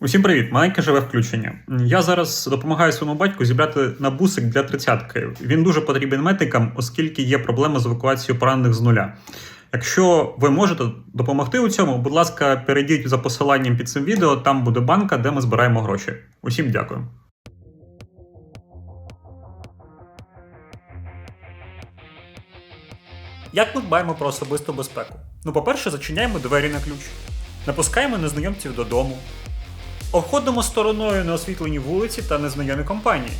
Усім привіт, маленьке живе включення. Я зараз допомагаю своєму батьку зібрати на бусик для тридцятки. Він дуже потрібен медикам, оскільки є проблема з евакуацією поранених з нуля. Якщо ви можете допомогти у цьому, будь ласка, перейдіть за посиланням під цим відео, там буде банка, де ми збираємо гроші. Усім дякую. Як ми дбаємо про особисту безпеку? Ну, по-перше, зачиняємо двері на ключ, не пускаємо незнайомців додому, обходимо стороною неосвітлені вулиці та незнайомі компанії.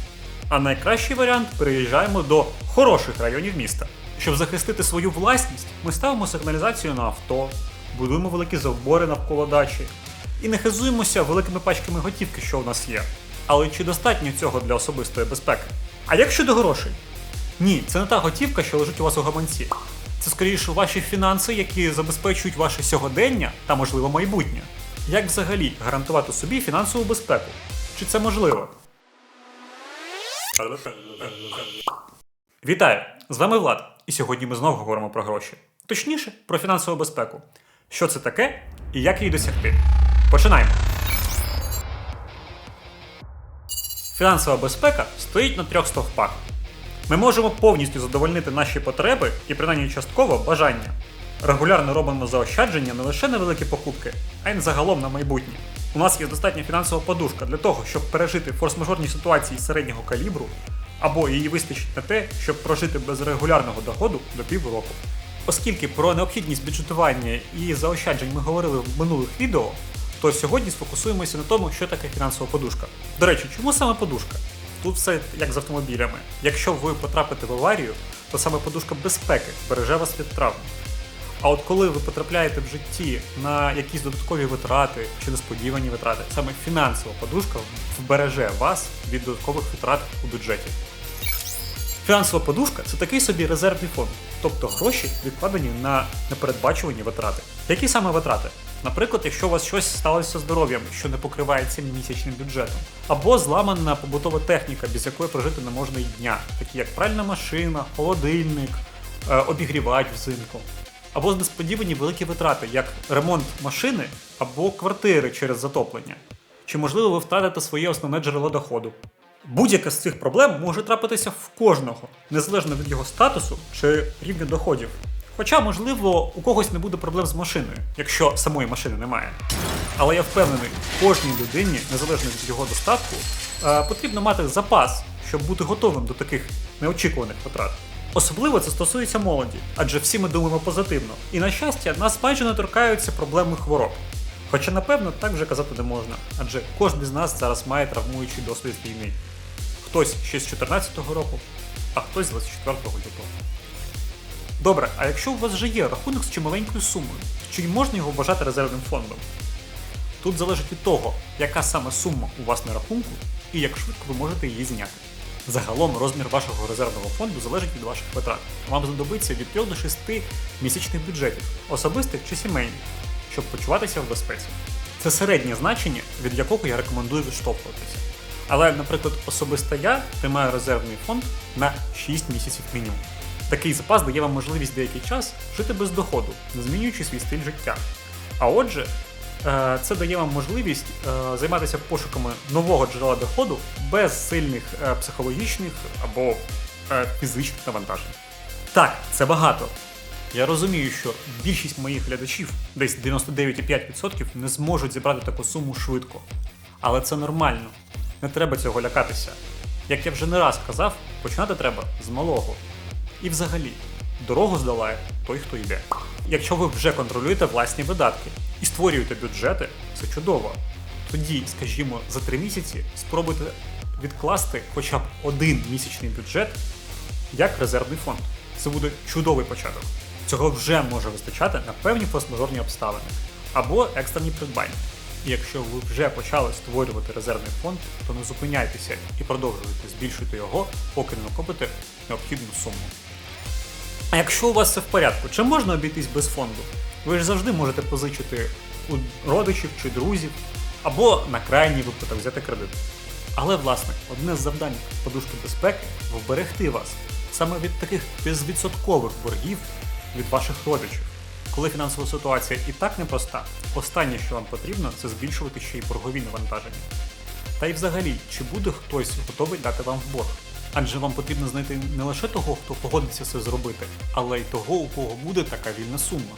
А найкращий варіант переїжджаємо до хороших районів міста. Щоб захистити свою власність, ми ставимо сигналізацію на авто, будуємо великі завбори навколо дачі і не хизуємося великими пачками готівки, що у нас є. Але чи достатньо цього для особистої безпеки? А як щодо грошей? Ні, це не та готівка, що лежить у вас у гаманці. Це скоріше ваші фінанси, які забезпечують ваше сьогодення та, можливо, майбутнє. Як взагалі гарантувати собі фінансову безпеку? Чи це можливо? Вітаю! З вами Влад, і сьогодні ми знову говоримо про гроші. Точніше, про фінансову безпеку. Що це таке і як її досягти? Починаємо. Фінансова безпека стоїть на трьох стовпах. Ми можемо повністю задовольнити наші потреби і принаймні частково бажання. Регулярно робимо заощадження не лише на великі покупки, а й загалом на майбутнє. У нас є достатня фінансова подушка для того, щоб пережити форс-мажорні ситуації середнього калібру, або її вистачить на те, щоб прожити без регулярного доходу до півроку. Оскільки про необхідність бюджетування і заощаджень ми говорили в минулих відео, то сьогодні сфокусуємося на тому, що таке фінансова подушка. До речі, чому саме подушка? Тут все як з автомобілями. Якщо ви потрапите в аварію, то саме подушка безпеки береже вас від травм. А от коли ви потрапляєте в житті на якісь додаткові витрати чи несподівані витрати, саме фінансова подушка вбереже вас від додаткових витрат у бюджеті. Фінансова подушка це такий собі резервний фонд, тобто гроші відкладені на непередбачувані витрати. Які саме витрати? Наприклад, якщо у вас щось сталося здоров'ям, що не покривається місячним бюджетом, або зламана побутова техніка, без якої прожити не можна й дня, такі як пральна машина, холодильник, е, обігрівач взимку, або несподівані великі витрати, як ремонт машини або квартири через затоплення. Чи можливо ви втратите своє основне джерело доходу? Будь-яка з цих проблем може трапитися в кожного, незалежно від його статусу чи рівня доходів. Хоча, можливо, у когось не буде проблем з машиною, якщо самої машини немає. Але я впевнений, кожній людині, незалежно від його достатку, е, потрібно мати запас, щоб бути готовим до таких неочікуваних витрат. Особливо це стосується молоді, адже всі ми думаємо позитивно. І на щастя, нас майже не торкаються проблеми хвороб. Хоча, напевно, так вже казати не можна, адже кожен з нас зараз має травмуючий досвід війни. Хтось ще з 14-го року, а хтось з 24 лютого. Добре, а якщо у вас вже є рахунок з чималенькою сумою, чи можна його вважати резервним фондом? Тут залежить від того, яка саме сума у вас на рахунку і як швидко ви можете її зняти. Загалом розмір вашого резервного фонду залежить від ваших витрат. Вам знадобиться від 3 до 6 місячних бюджетів, особистих чи сімейних, щоб почуватися в безпеці. Це середнє значення, від якого я рекомендую відштовхуватися. Але, наприклад, особисто я тримаю резервний фонд на 6 місяців мінімум. Такий запас дає вам можливість деякий час жити без доходу, не змінюючи свій стиль життя. А отже, це дає вам можливість е, займатися пошуками нового джерела доходу без сильних е, психологічних або фізичних навантажень. Так, це багато. Я розумію, що більшість моїх глядачів, десь 99,5%, не зможуть зібрати таку суму швидко. Але це нормально. Не треба цього лякатися. Як я вже не раз казав, починати треба з малого. І взагалі, дорогу здолає той, хто йде. Якщо ви вже контролюєте власні видатки і створюєте бюджети, це чудово. Тоді, скажімо, за три місяці спробуйте відкласти хоча б один місячний бюджет як резервний фонд. Це буде чудовий початок. Цього вже може вистачати на певні форс-мажорні обставини або екстрені придбання. І якщо ви вже почали створювати резервний фонд, то не зупиняйтеся і продовжуйте збільшувати його, поки не накопите необхідну суму. А якщо у вас все в порядку, чи можна обійтись без фонду? Ви ж завжди можете позичити у родичів чи друзів, або на крайній випадок взяти кредит. Але, власне, одне з завдань подушки безпеки вберегти вас саме від таких безвідсоткових боргів від ваших родичів. Коли фінансова ситуація і так непроста, останнє, що вам потрібно, це збільшувати ще й боргові навантаження. Та й взагалі, чи буде хтось готовий дати вам в борг? Адже вам потрібно знайти не лише того, хто погодиться це зробити, але й того, у кого буде така вільна сума.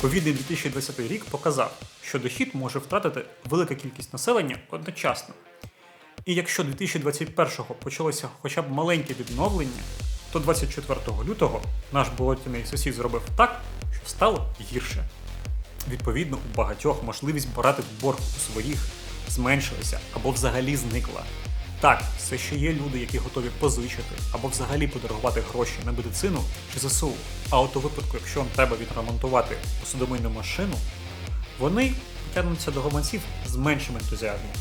Ковідний 2020 рік показав, що дохід може втратити велика кількість населення одночасно. І якщо 2021-го почалося хоча б маленьке відновлення, то 24 лютого наш болотяний сусід зробив так, що стало гірше. Відповідно, у багатьох можливість брати борг у своїх зменшилася або взагалі зникла. Так, це ще є люди, які готові позичити або взагалі подарувати гроші на медицину чи ЗСУ. А от у випадку, якщо вам треба відремонтувати посудомийну машину, вони тягнуться до гаманців з меншим ентузіазмом.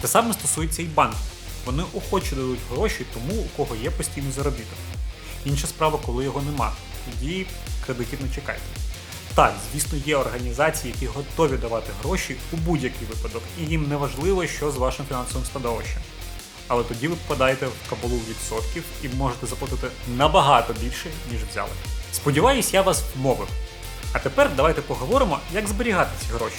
Те саме стосується і банків. Вони охоче дадуть гроші тому, у кого є постійний заробіток. Інша справа, коли його нема, тоді кредитів не чекайте. Так, звісно, є організації, які готові давати гроші у будь-який випадок, і їм не важливо, що з вашим фінансовим становищем. Але тоді ви попадаєте в кабалу відсотків і можете заплатити набагато більше, ніж взяли. Сподіваюсь, я вас вмовив. А тепер давайте поговоримо, як зберігати ці гроші.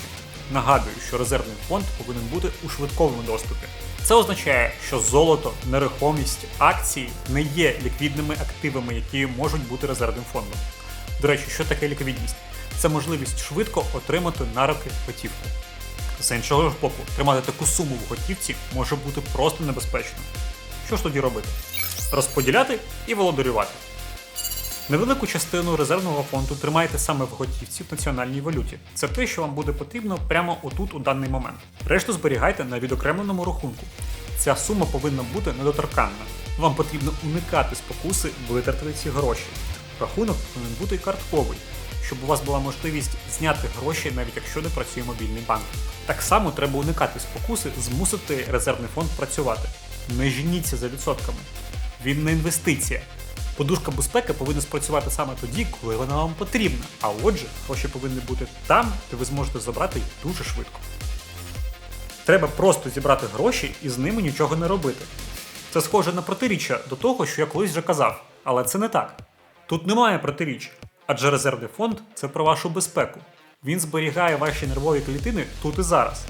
Нагадую, що резервний фонд повинен бути у швидкому доступі. Це означає, що золото, нерухомість, акції не є ліквідними активами, які можуть бути резервним фондом. До речі, що таке ліквідність? Це можливість швидко отримати на руки готівку. З іншого ж боку, тримати таку суму в готівці може бути просто небезпечно. Що ж тоді робити? Розподіляти і володарювати. Невелику частину резервного фонду тримаєте саме в готівці в національній валюті. Це те, що вам буде потрібно прямо отут у даний момент. Решту зберігайте на відокремленому рахунку. Ця сума повинна бути недоторканна. Вам потрібно уникати спокуси витратити ці гроші. Рахунок повинен бути картковий, щоб у вас була можливість зняти гроші, навіть якщо не працює мобільний банк. Так само треба уникати спокуси, змусити резервний фонд працювати. Не женіться за відсотками. Він не інвестиція. Подушка безпеки повинна спрацювати саме тоді, коли вона вам потрібна. А отже, гроші повинні бути там, де ви зможете забрати їх дуже швидко. Треба просто зібрати гроші і з ними нічого не робити. Це схоже на протиріччя до того, що я колись вже казав, але це не так. Тут немає протиріч, адже резервний фонд це про вашу безпеку. Він зберігає ваші нервові клітини тут і зараз.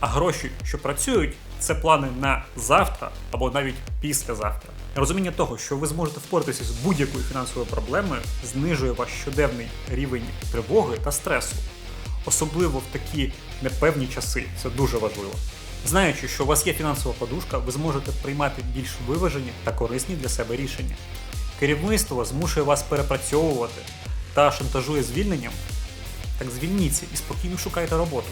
А гроші, що працюють, це плани на завтра або навіть післязавтра. Розуміння того, що ви зможете впоратися з будь-якою фінансовою проблемою, знижує ваш щоденний рівень тривоги та стресу. Особливо в такі непевні часи, це дуже важливо. Знаючи, що у вас є фінансова подушка, ви зможете приймати більш виважені та корисні для себе рішення. Керівництво змушує вас перепрацьовувати та шантажує звільненням, так звільніться і спокійно шукайте роботу.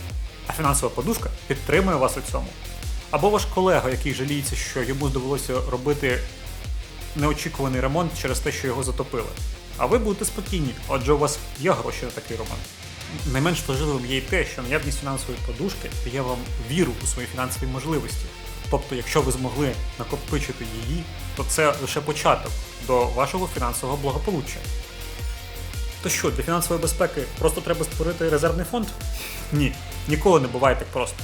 А фінансова подушка підтримує вас у цьому. Або ваш колега, який жаліється, що йому довелося робити неочікуваний ремонт через те, що його затопили. А ви будете спокійні, адже у вас є гроші на такий ремонт. Найменш важливим є й те, що наявність фінансової подушки дає вам віру у свої фінансові можливості. Тобто, якщо ви змогли накопичити її, то це лише початок до вашого фінансового благополуччя. То що, для фінансової безпеки просто треба створити резервний фонд? Ні, ніколи не буває так просто.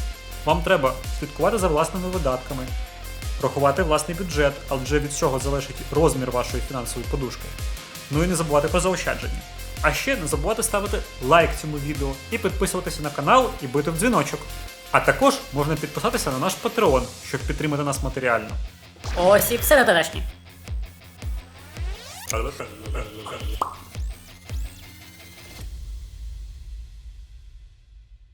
Вам треба слідкувати за власними видатками, рахувати власний бюджет, адже від цього залежить розмір вашої фінансової подушки. Ну і не забувати про заощадження. А ще не забувати ставити лайк цьому відео і підписуватися на канал і бити в дзвіночок. А також можна підписатися на наш Patreon, щоб підтримати нас матеріально. Ось і все на.